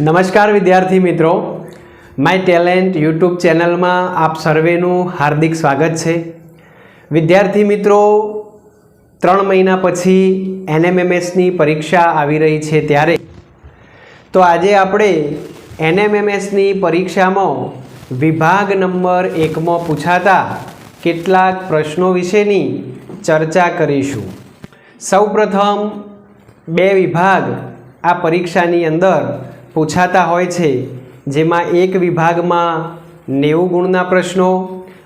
નમસ્કાર વિદ્યાર્થી મિત્રો. માય ટેલેન્ટ યુટ્યુબ ચેનલમાં આપ સર્વેનું હાર્દિક સ્વાગત છે. વિદ્યાર્થી મિત્રો, ત્રણ મહિના પછી એનએમએમએસની પરીક્ષા આવી રહી છે ત્યારે. તો આજે આપણે એનએમએમએસની પરીક્ષામાં વિભાગ નંબર એકમાં પૂછાતા કેટલાક પ્રશ્નો વિશેની ચર્ચા કરીશું. સૌપ્રથમ બે વિભાગ આ પરીક્ષાની અંદર પૂછાતા હોય છે, જેમાં એક વિભાગમાં નેવું ગુણના પ્રશ્નો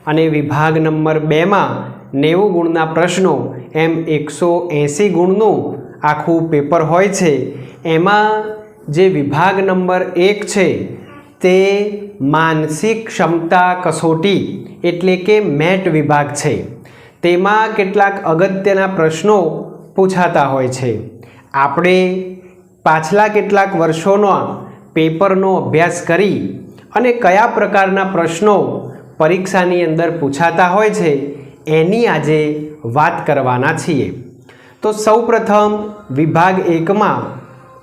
અને વિભાગ નંબર બેમાં નેવું ગુણના પ્રશ્નો, એમ એકસો એંસી ગુણનું આખું પેપર હોય છે. એમાં જે વિભાગ નંબર એક છે, તે માનસિક ક્ષમતા કસોટી એટલે કે મેટ વિભાગ છે. તેમાં કેટલાક અગત્યના પ્રશ્નો પૂછાતા હોય છે. આપણે પાછલા કેટલાક વર્ષોનો પેપરનો અભ્યાસ કરી અને કયા પ્રકારના પ્રશ્નો પરીક્ષાની અંદર પૂછાતા હોય છે, એની આજે વાત કરવાના છીએ. તો સૌપ્રથમ વિભાગ એકમાં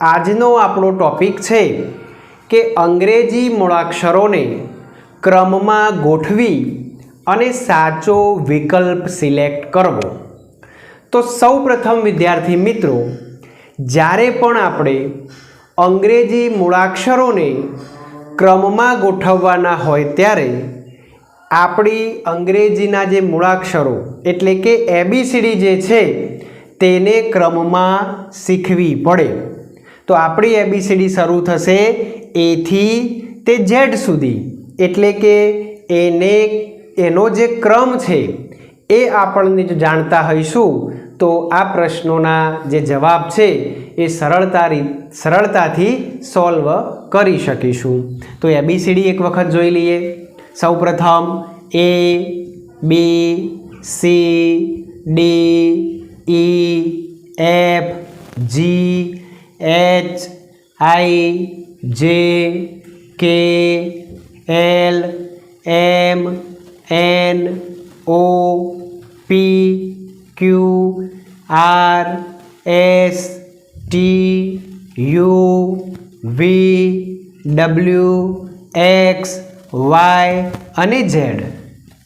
આજનો આપણો ટોપિક છે કે અંગ્રેજી મૂળાક્ષરોને ક્રમમાં ગોઠવી અને સાચો વિકલ્પ સિલેક્ટ કરવો. તો સૌપ્રથમ વિદ્યાર્થી મિત્રો જ્યારે પણ આપણે અંગ્રેજી મૂળાક્ષરોને ક્રમમાં ગોઠવવાના હોય ત્યારે આપણી અંગ્રેજીના જે મૂળાક્ષરો, એટલે કે એબીસીડી જે છે, તેને ક્રમમાં શીખવી પડે. તો આપણી એબીસીડી શરૂ થશે એથી તે ઝેડ સુધી. એટલે કે એને, એનો જે ક્રમ છે, એ આપણને જો જાણતા હોઈશું તો આ પ્રશ્નોના જે જવાબ છે એ સરળતા સરળતાથી સોલ્વ કરી શકીશું. તો એબીસીડી એક વખત જોઈ લઈએ. સૌપ્રથમ A B C D E F G H I J K L M N O P Q R S T U V W X Y અને ઝેડ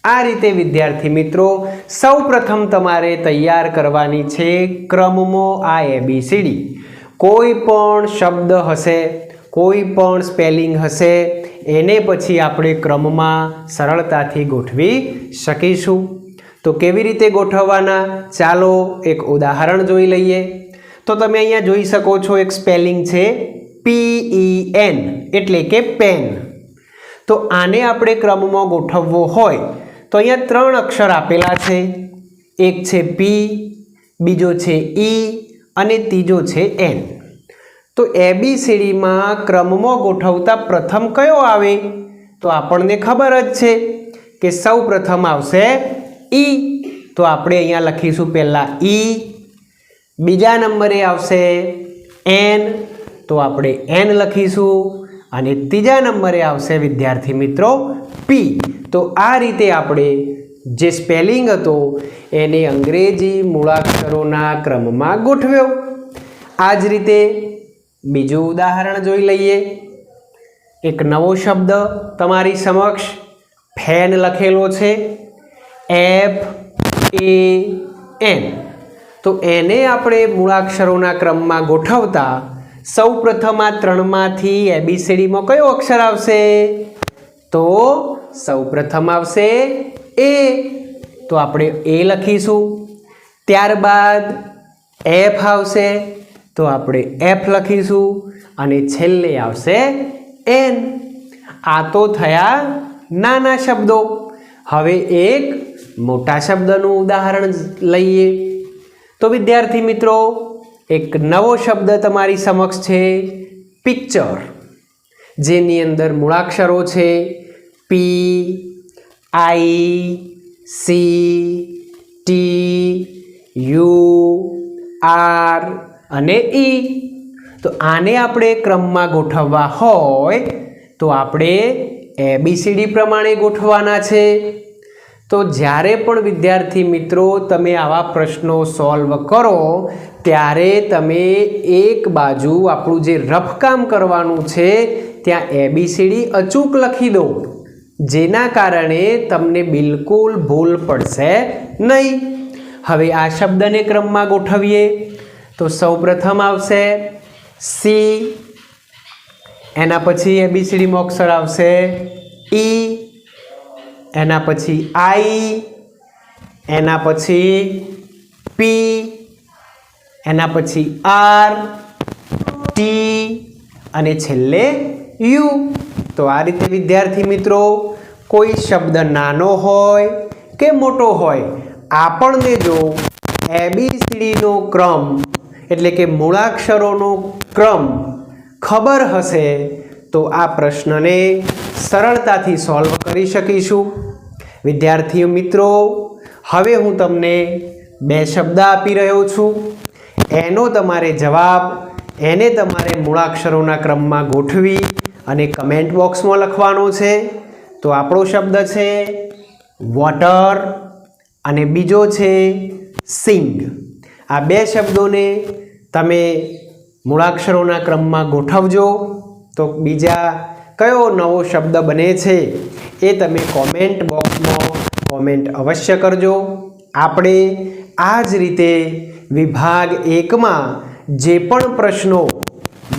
આ રીતે, વિદ્યાર્થી મિત્રો સૌ પ્રથમ તમારે તૈયાર કરવાની છે ક્રમમાં આ એબીસીડી કોઈ પણ શબ્દ હશે, કોઈ પણ સ્પેલિંગ હશે, એને પછી આપણે ક્રમમાં સરળતાથી ગોઠવી શકીશું. તો કેવી રીતે ગોઠવવાના? ચાલો એક ઉદાહરણ જોઈ લઈએ. તો તમે અહીંયા જોઈ શકો છો એક સ્પેલિંગ છે પી ઈ એન એટલે કે પેન તો આને આપણે ક્રમમાં ગોઠવવો હોય, તો અહીંયા ત્રણ અક્ષર આપેલા છે. એક છે પી બીજો છે ઈ અને ત્રીજો છે એન તો એબીસીડીમાં ક્રમમાં ગોઠવતા પ્રથમ કયો આવે? તો આપણને ખબર જ છે કે સૌ પ્રથમ આવશે ઈ. તો આપણે અહીંયા લખીશું પહેલાં ઈ. બીજા નંબરે આવશે એન. તો આપણે એન લખીશું. અને ત્રીજા નંબરે આવશે, વિદ્યાર્થી મિત્રો, પી. તો આ રીતે આપણે જે સ્પેલિંગ હતો, એને અંગ્રેજી મૂળાક્ષરોના ક્રમમાં ગોઠવ્યો. આ જ રીતે બીજું ઉદાહરણ જોઈ લઈએ. એક નવો શબ્દ તમારી સમક્ષ ફેન લખેલો છે. એફ એ એન તો એને આપણે મૂળાક્ષરોના ક્રમમાં ગોઠવતા સૌ પ્રથમ આ ત્રણમાંથી એબીસીડીમાં કયો અક્ષર આવશે? તો સૌ પ્રથમ આવશે એ તો આપણે એ લખીશું. ત્યારબાદ એફ આવશે. તો આપણે એફ લખીશું. અને છેલ્લે આવશે એન આ તો થયા નાના શબ્દો. હવે એક મોટા શબ્દનું ઉદાહરણ લઈએ. તો વિદ્યાર્થી મિત્રો, એક નવો શબ્દ તમારી સમક્ષ છે, પિક્ચર. જેની અંદર મૂળાક્ષરો છે P I C T U R અને ઈ તો આને આપણે ક્રમમાં ગોઠવવા હોય, તો આપણે એબીસીડી પ્રમાણે ગોઠવવાના છે. તો જ્યારે પણ વિદ્યાર્થી મિત્રો તમે આવા પ્રશ્નો સોલ્વ કરો, ત્યારે તમે એક બાજુ આપણું જે રફકામ કરવાનું છે, ત્યાં એબીસીડી અચૂક લખી દો. જેના કારણે તમને બિલકુલ ભૂલ પડશે નહીં. હવે આ શબ્દને ક્રમમાં ગોઠવીએ. તો સૌપ્રથમ આવશે સી એના પછી એબીસીડીમાં અક્ષર આવશે. ઈ એના પછી આઈ, એના પછી પી, એના પછી આર, ટી અને છેલ્લે યુ. તો આ રીતે વિદ્યાર્થી મિત્રો, કોઈ શબ્દ નાનો હોય કે મોટો હોય, આપણને જો એબીસીડીનો ક્રમ, એટલે કે મૂળાક્ષરોનો ક્રમ ખબર હશે, તો આ પ્રશ્નને સરળતાથી સોલ્વ કરી શકીશું. વિદ્યાર્થીઓ મિત્રો, હવે હું તમને બે શબ્દ આપી રહ્યો છું. એનો તમારે જવાબ એને તમારે મૂળાક્ષરોના ક્રમમાં ગોઠવી અને કમેન્ટ બોક્સમાં લખવાનો છે. તો આપણો શબ્દ છે વોટર અને બીજો છે સિંગ. આ બે શબ્દોને તમે મૂળાક્ષરોના ક્રમમાં ગોઠવજો. તો બીજા કયો નવો શબ્દ બને છે એ તમે કોમેન્ટ બોક્સમાં કોમેન્ટ અવશ્ય કરજો. આપણે આ જ રીતે વિભાગ એકમાં જે પણ પ્રશ્નો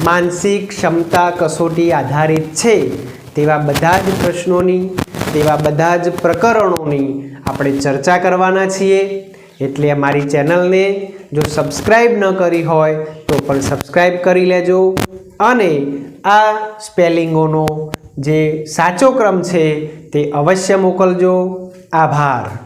માનસિક ક્ષમતા કસોટી આધારિત છે, તેવા બધા જ પ્રશ્નોની, તેવા બધા જ પ્રકરણોની આપણે ચર્ચા કરવાના છીએ. એટલે અમારી ચેનલને જો સબસ્ક્રાઈબ ન કરી હોય, તો પણ સબસ્ક્રાઈબ કરી લેજો. અને આ સ્પેલિંગોનો જે સાચો ક્રમ છે, તે અવશ્ય મોકલજો. આભાર.